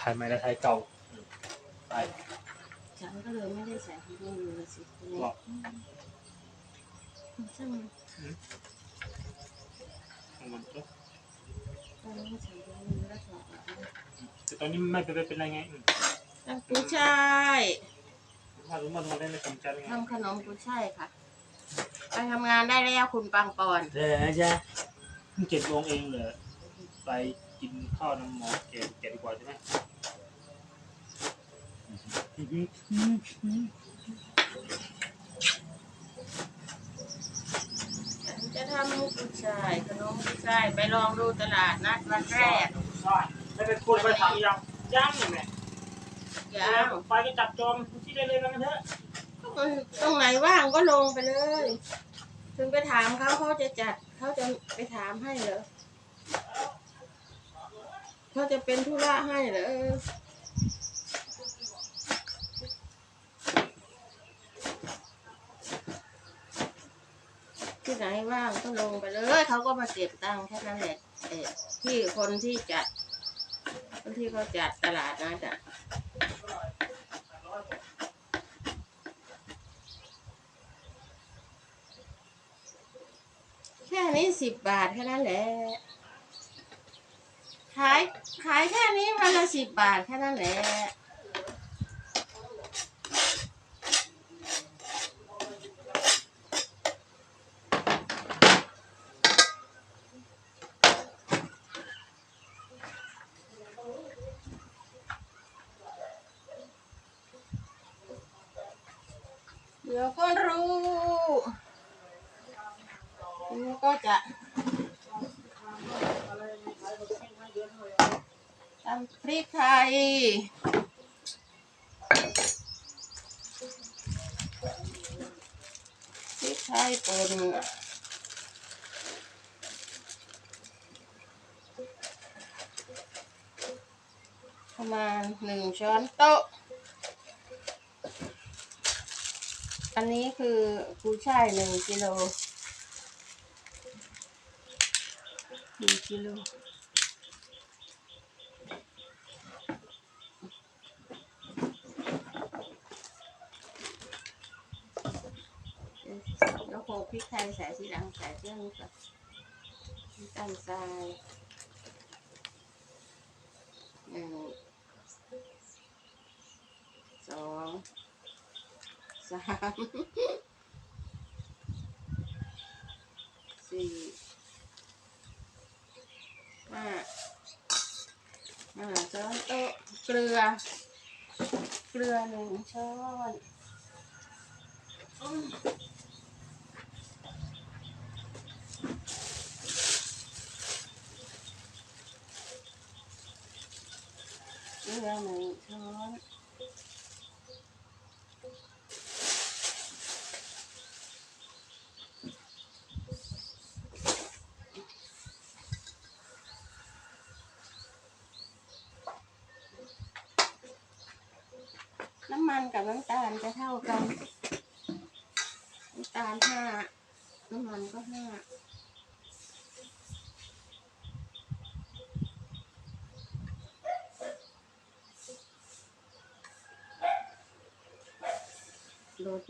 ถ่ายใหม่และถ่ายเก่าอืมไปฉันก็เลยไม่ได้ใส่ถุงมือเลยสิทีนี้บอกอืมซึ่งมันก็ตอนนี้ใส่ถุงมือแล้วถอดออกมาแต่ตอนนี้ไม่เป็นไรเป็นไรไงอืมทำกุ้ยช่ายมารู้มารู้ได้ในสนใจไงทำขนมกุ้ยช่ายค่ะ ไปทำงานได้แล้วคุณปังปอน เดี๋ยวจะเพิ่งเจ็ดโมงเองเหรอไป กินข้าวน้ำหมอแกแกดีกว่าใช่ไหมอืมอืมอืมฉันจะทำกุ้ยช่ายขนมกุ้ยช่ายไปลองดูตลาดนัดวันแรกใช่ไม่เป็นคนไปถามยังยังนี่แม่ยังไปก็จับจองที่ได้เลยมากันเถอะตรงไหนว่างก็ลงไปเลย ถึงไปถามเขาเขาจะจัดเขาจะไปถามให้เหรอ เขาจะเป็นธุระให้เหรอที่ไหนว่างก็ลงไปเลยเขาก็มาเก็บตังค์แค่นั้นแหละเออที่คนที่จัด คนที่เขาจัดตลาดนัดอะแค่นี้สิบบาทแค่นั้นแหละ ขายขายแค่นี้วันละสิบบาทแค่นั้นแหละ เดี๋ยวก็รู้นี่ก็จะตำพริกไทย พริกไทยป่นประมาณหนึ่งช้อนโต๊ะ อันนี้คือกุ้ยช่ายหนึ่งกิโลหนึ่งกิโลแล้วโขลก พริกไทยใส่ที่หลังใส่เครื่องก่อนน้ำตาลทรายหนึ่งสองสามสี่ห้าห้าช้อนโต๊ะเกลือ เกลือหนึ่งช้อนอืมเก ลือหนึ่งช้อนน้ำมันกับน้ำตาลจะเท่ากัน น้ำตาลห้าน้ำมันก็ห้า โดน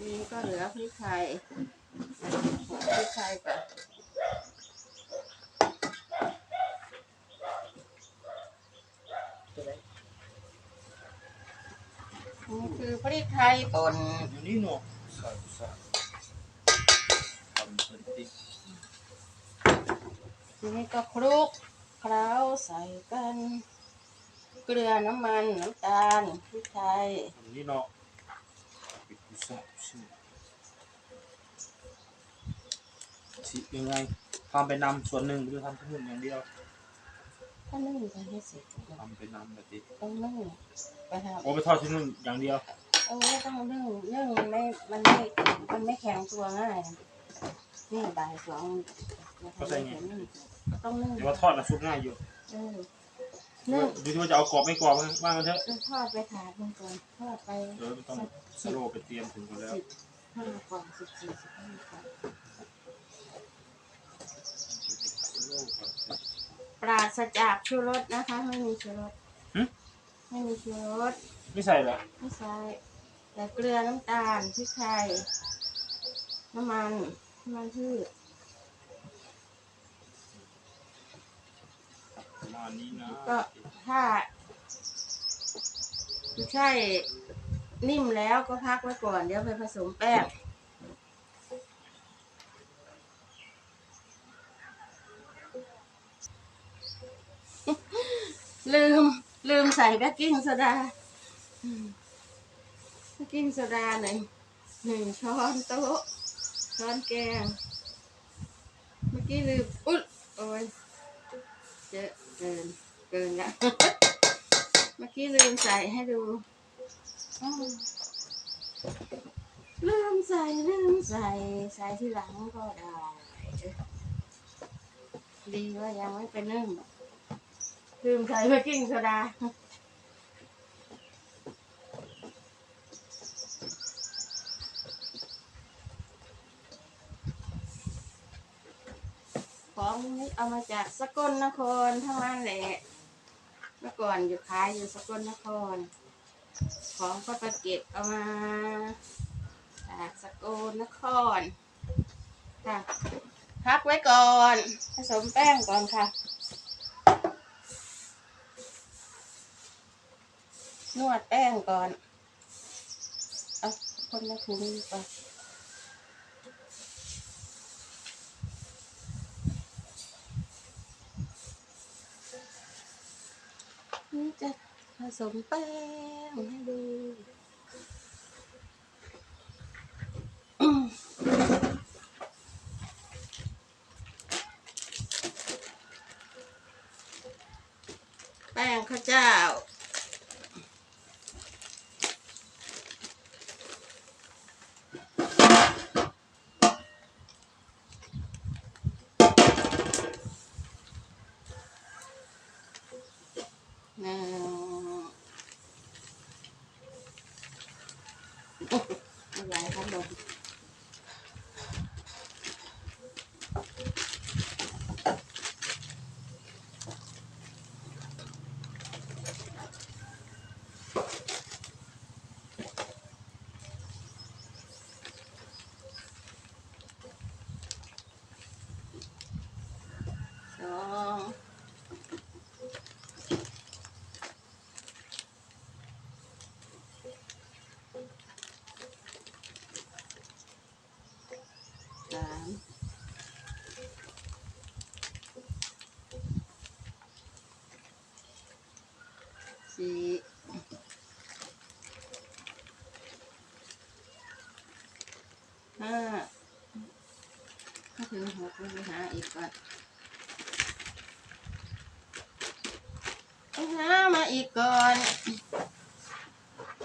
นี่ก็เหลือพริกไทยพริกไทยก่อนนี่คือพริกไทยป่นอยู่นี่หนูใส่ใส่ทำเป็นติ๊ก ทีนี้ก็คลุกเคล้าใส่กัน เกลือน้ำมันน้ำตาลพริกไทยอยู่นี่เนาะปิดกุศลชื่อชิยังไงทำไปนำส่วนหนึ่งหรือทำทั้งหมดอย่างเดียวถ้านึ่งไปให้เสร็จทำไปนำแบบนี้ต้องนึ่งไปทำโอ้ไปทอดที่นู่นอย่างเดียวโอ้ต้องนึ่งนึ่งมันไม่มันไม่มันไม่แข็งตัวง่ายนะนี่บ่ายสอง นะคะต้องนึ่งเดี๋ยวว่าทอดนะซุปง่ายอยู่เออนึ่งดูที่ว่าจะเอากรอบไม่กรอบว่ากันเถอะทอดไปถาดหนึงก่อนทอดไปเดี๋ยวต้องสโลว์ไปเตรียมถึงกันแล้วสิบห้ากล่องสิบสี่สิบห้ากล่องปราศจากชูรสนะคะ ไม่มีชูรสหึไม่มีชูรสไม่ใส่เหรอไม่ใช่แต่เกลือน้ำตาลพริกไทยน้ำมันน้ำมันพืช ประมาณนี้นะก็ถ้าคือใช่นิ่มแล้วก็พักไว้ก่อน เดี๋ยวไปผสมแป้งลืม ลืมใส่เบกกิ้งโซดาเบกกิ้งโซดาหนึ่งหนึ่งช้อนโต๊ะช้อนแกงเมื่อกี้ลืมอุ๊ยโอ้ยเยอะ เกิน เกินละ เมื่อกี้ลืมใส่ให้ดูอ้าวลืมใส่ลืมใส่ใส่ที่หลังก็ได้เออดีว่ายังไม่ไปนึ่งลืมใส่เบกกิ้งโซดา ของนี้เอามาจากสกลนครทั้งนั้นแหละ เมื่อก่อนอยู่ขายอยู่สกลนคร ของก็ไปเก็บเอามาจากสกลนครค่ะพักไว้ก่อน ผสมแป้งก่อนค่ะ นวดแป้งก่อน เอาคนละถุงดีกว่านี่จะผ สมแป้งให้ดู แป้งข้าวเจ้า หนึ่งอะไรครับลม สองสามสี่ห้าถ้าถึงหกเราไปหาอี ก่อนไปหามาอีกก่อน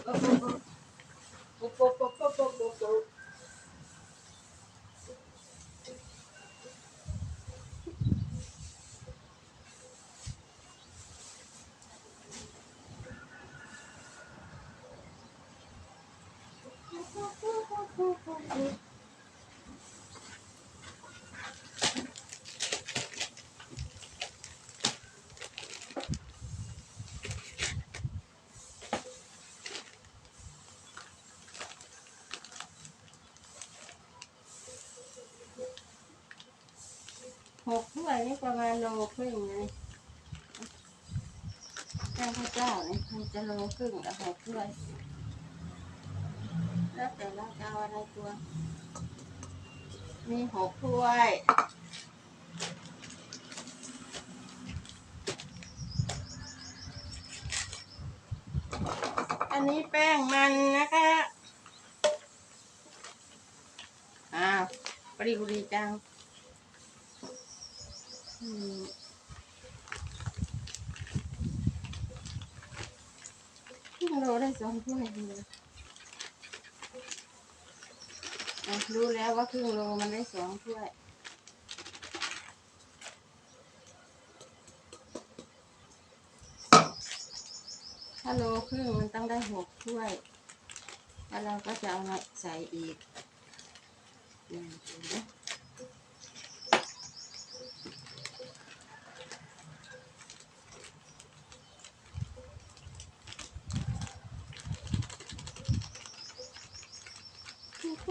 โอ้โหโอ้โหโอ้โหโอ้โหโอ้โหโอ้โห หก ถ้วยนี่ประมาณโลครึ่งเลยแป้งข้าวเจ้าเนี่ยมันจะโลครึ่งแต่หกถ้วย แล้วแต่เราจะเอาอะไรตัว มีหกถ้วยอันนี้แป้งมันนะคะ อ้าวปรีบุรีจัง อืมครึ่งโลได้สองถ้วยเลยรู้แล้วว่าครึ่งโลมันได้สองถ้วยถ้าโลครึ่งมันต้องได้หกถ้วย แล้วเราก็จะเอามาใส่อีกหนึ่งถุงปุ๊บปุ๊บปุ๊บปุ๊บปุ๊บปุ๊บปุ๊บปุ๊บ ไ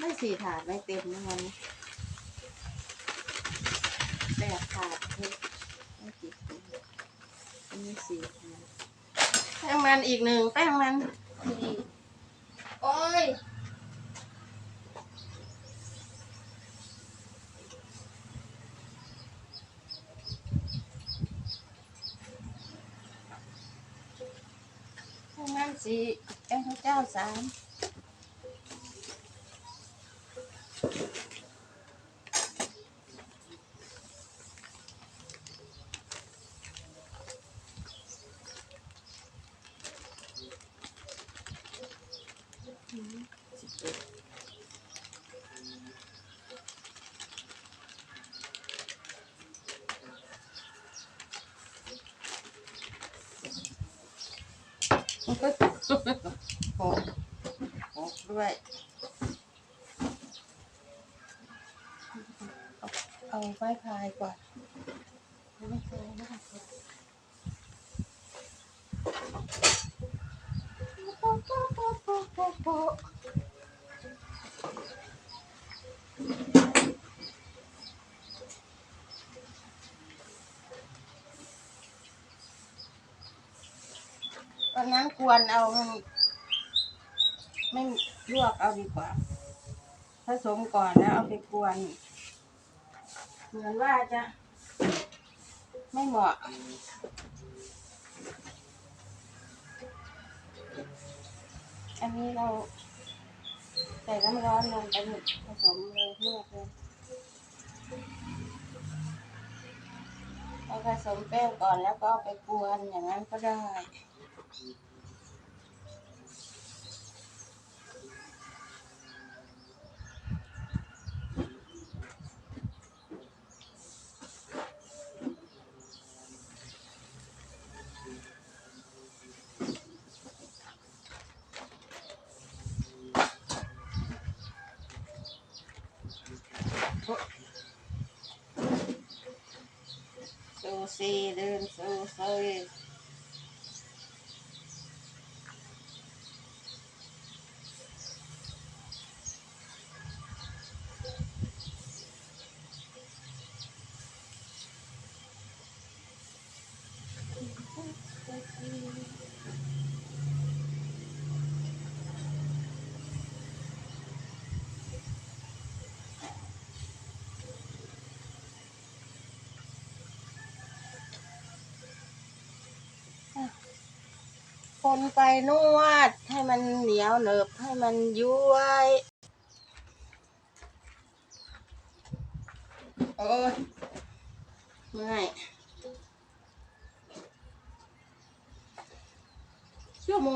ม่สี่ถาดไม่เต็มนะวันนี้ แปดถาดไม่ไม่กี่ถุงอันนี้สี่ถาดแป้งมันอีกหนึ่งแป้งมันดีโอ้ยแป้งมันสี่แป้งข้าวเจ้าสาม หกหกด้วย เอาไม้พายก่อนไม่พายนะคะโป๊ะโป๊ะโป๊ะโป๊ะโป๊ะโป๊ะ ต อนนั้นควรเอามันไม่ลวกเอาดีกว่าผสมก่อนแล้วเอาไปกวน เหมือนว่าจะ ไม่เหมาะอันนี้เราใส่น้ำร้อนลงไปผสมเลยลวกเลยเราผสมแป้งก่อนแล้วก็เอาไปกวนอย่างนั้นก็ได้ We'll see you then. คนไปนวดให้มันเหนียวเหนิบให้มันย้วยโอ้ยเมื่อยชั่วโม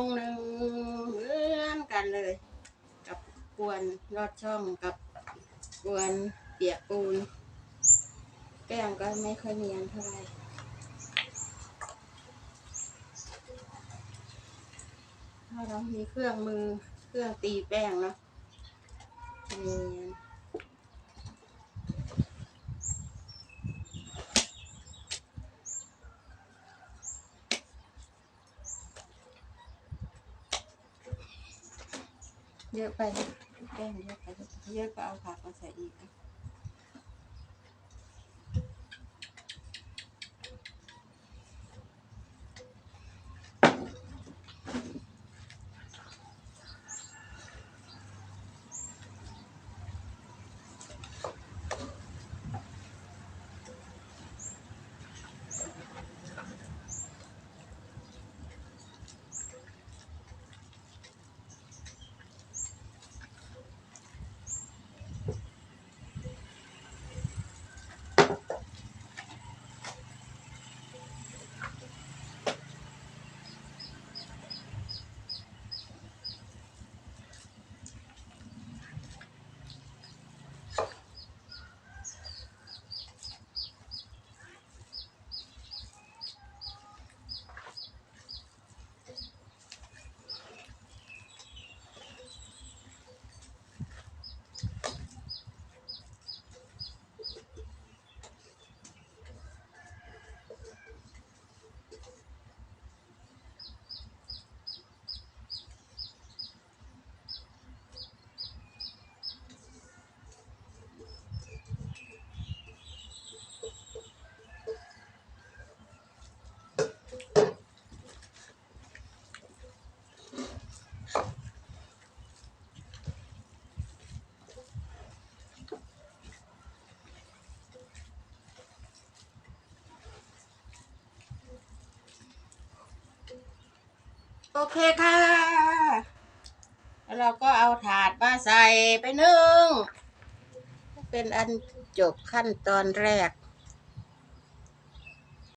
งหนึ่งเหมือนกันเลย กับกวนลอดช่องกับกวนเปียกปูนแป้งก็ไม่ค่อยเนียนเท่าไหร่ ถ้า เรามีเครื่องมือเครื่องตีแป้งเนาะเนียนเยอะไปแป้งเยอะไปเยอะก็เอาผักมาใส่อีกนะ โอเคค่ะ แล้วเราก็เอาถาดมาใส่ไปนึ่ง เป็นอันจบขั้นตอนแรก